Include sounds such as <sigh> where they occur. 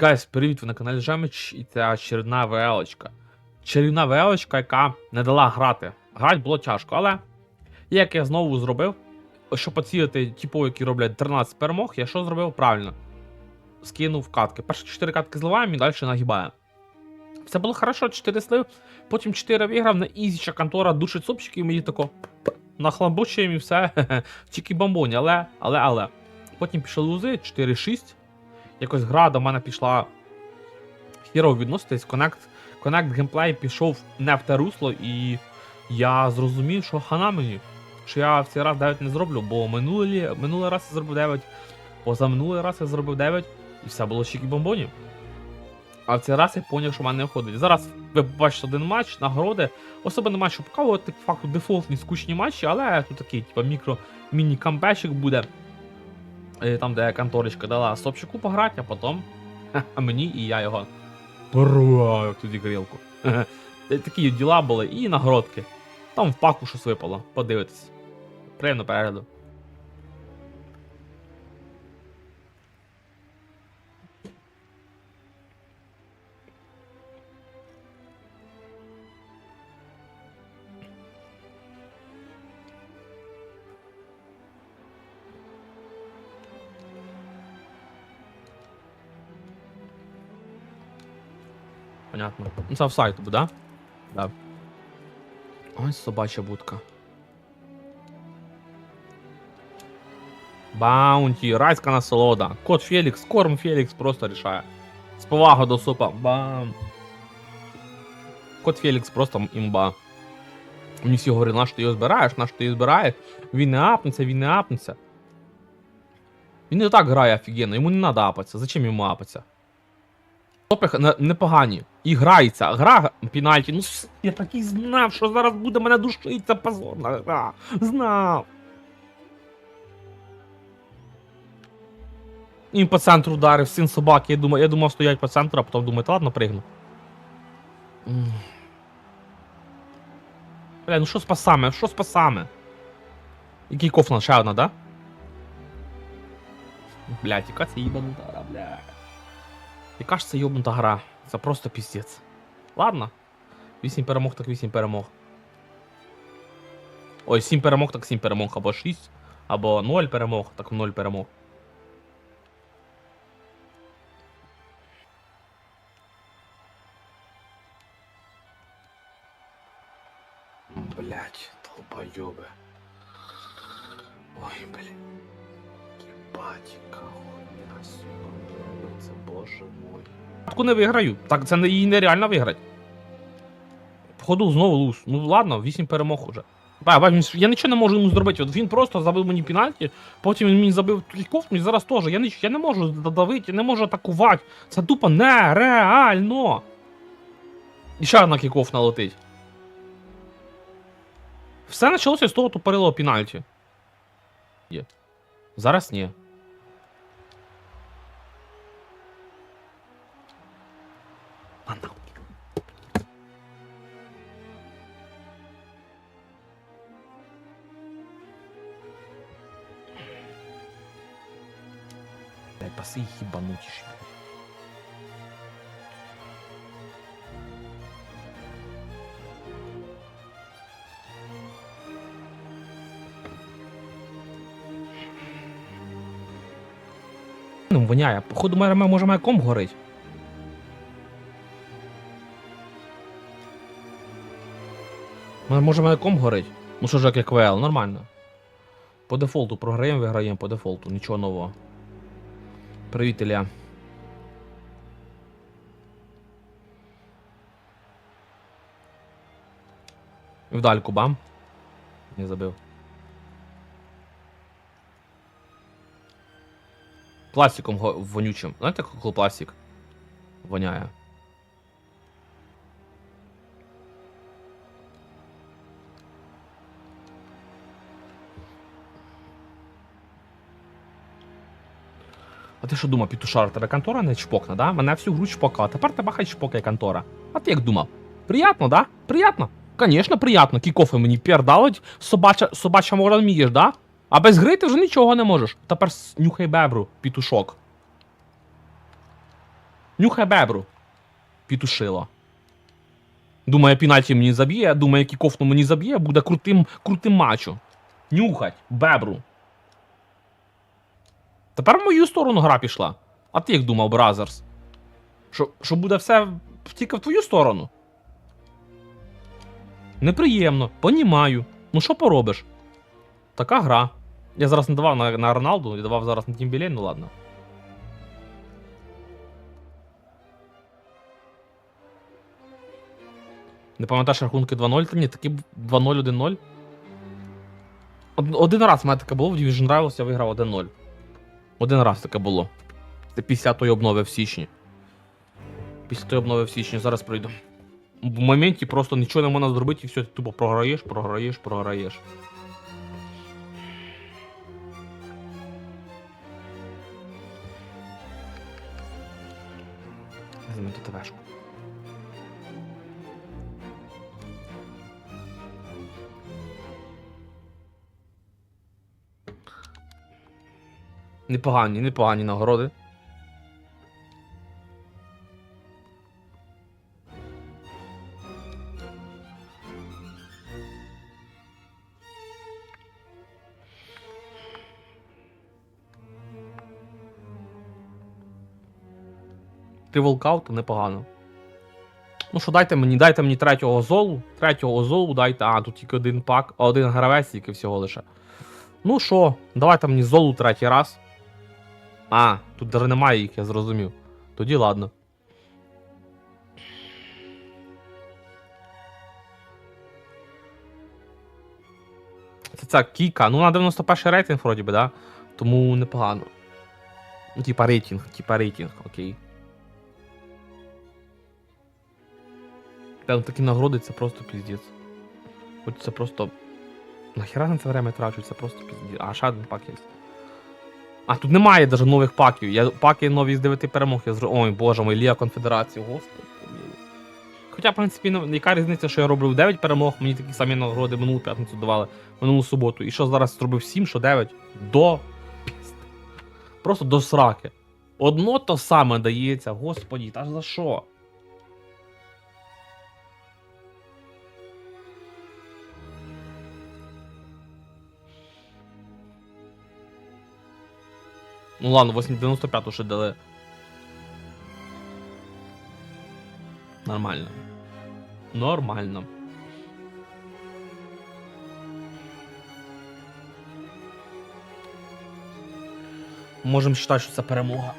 Гайс, привіт, ви на каналі Жемич, і це очередна ВЛочка. Чарівна ВЛочка, яка не дала грати. Грати було тяжко, але як я знову зробив, щоб поцілити типу, які роблять 13 перемог, я що зробив правильно? Скинув катки. Перші 4 катки зливаємо і далі нагибаємо. Все було хорошо, 4 слив, потім 4 виграв, на ізіча контора душить супчики, і мені тако нахламбучуємо і все. <laughs> Тільки бомбоні, але, але, але. Потім пішли лузи, 4-6 якось гра до мене пішла хірово відноситись. Connect, Connect геймплей пішов не в те русло, і я зрозумів, що хана мені. Що я в цей раз 9 не зроблю, бо минулий, минулий раз я зробив 9, позаминулий раз я зробив 9, і все було ще бомбонів. А в цей раз я зрозумів, що в мене не виходить. Зараз ви побачите один матч, нагороди. Особо нема що показувати, по факту дефолтні скучні матчі, але тут такий, типу, мікро міні-камбешик буде. Е, Там, де конторочка дала сопчику пограти, а потім <laughs> мені і я його порвав тоді грілку. <laughs> Е, Такі діла були і нагородки. Там в паку щось випало. Подивитись. Приємно перегляду. Понятно. Ну це офсайд буде, да? Да. Ось собача будка. Баунті, райська насолода. Кот Фелікс, корм Фелікс просто рішає. З повагою до супа. Бам. Кот Фелікс просто імба. Мені всі говорили, на що ти його збираєш, на що ти його збираєш. Він не апнеться, він не апнеться. Він і так грає офігенно, йому не треба апатися. Зачем йому апатися? Топи непогані. І грається. Гра пінальті. Ну я такий знав, що зараз буде мене душить, це позорна гра. Знав. І по центру ударив, син собаки. Я думав, я думав стоять по центру, а потім думаю, ладно, пригну. Бля, ну що спасаме? Що спасаме? Який кофна? Ще одна, да? Блять, яка це їбанута гра, блядь. Яка ж це йобнута гра? Це просто піздець. Ладно. 8 перемог, так 8 перемог. Ой, 7 перемог, так 7 перемог, або 6, або 0 перемог, так 0 перемог. Блять, долбоёбы. Ой, блин. Ебать, хуйня, сука, це боже мой. Не виграю. Так це її нереально виграти. Походу знову луз. Ну ладно, 8 перемог уже. Я нічого не можу йому зробити. От він просто забив мені пенальті, потім він мені забив кільков, і зараз теж. Я, я не можу додавити, я не можу атакувати. Це тупо нереально. І ще одна кіков налетить. Все почалося з того тупорилого пенальті. Є. Зараз ні. Дай паси їбанутіші. Ну, воняє. Походу, може моя комп горить. Може моя комп горить? Ну що ж як КВЛ, нормально. По дефолту програємо, виграємо по дефолту, нічого нового. Привіт. Вдальку бам. Не забив. Пластиком вонючим. Знаєте, коли пластик воняє? А ти що думав, пітушар, тебе контора не чпокне, да? Мене всю гру чпокала, тепер тебе хай чпокає контора. А ти як думав? Приятно, да? Приятно? Конечно, приятно. Кікофи мені пердалить, собача, собача мора вмієш, да? А без гри ти вже нічого не можеш. Тепер нюхай бебру, пітушок. Нюхай бебру. Пітушило. Думає, пінальті мені заб'є, думає, кікофну мені заб'є, буде крутим, крутим мачо. Нюхать, бебру. Тепер в мою сторону гра пішла. А ти як думав, Бразерс? Що, що буде все тільки в твою сторону? Неприємно, понімаю. Ну що поробиш? Така гра. Я зараз не давав на, на Роналду, я давав зараз на Тімбілей, ну ладно. Не пам'ятаєш рахунки 2-0? Та ні, такі 2-0, 1-0. Один раз в мене таке було, в Division Rivals я виграв 1-0. Один раз таке було. Це після тої обнови в січні. Після тої обнови в січні, зараз пройду. В моменті просто нічого не можна зробити і все, ти тупо програєш, програєш, програєш. Тут ТВшку. Непогані, непогані нагороди. Ти волкаут, непогано. Ну що, дайте мені, дайте мені третього золу. Третього золу дайте. А, тут тільки один пак, один гравець тільки всього лише. Ну що, давайте мені золу третій раз. А, тут даже немає їх, я зрозумів. Тоді ладно. Це ця кіка. Ну, на 91 рейтинг, вроді би, да? Тому непогано. Ну, типа рейтинг, типа рейтинг, окей. Там такі нагороди, це просто піздець. Хоч це просто. Нахіра на це время трачу, це просто піздець. А, один пак є. А, тут немає навіть нових паків. Я паки нові з 9 перемог. Я зро... Ой, боже мой, Ліга Конфедерації, господи. Хоча, в принципі, ну, яка різниця, що я роблю 9 перемог, мені такі самі нагороди минулу п'ятницю давали, минулу суботу. І що зараз зробив 7, що 9? До пізди. Просто до сраки. Одно то саме дається, господі, та ж за що? Ну ладно, 895 ще дали. Нормально. Нормально. Можемо вважати, що це перемога.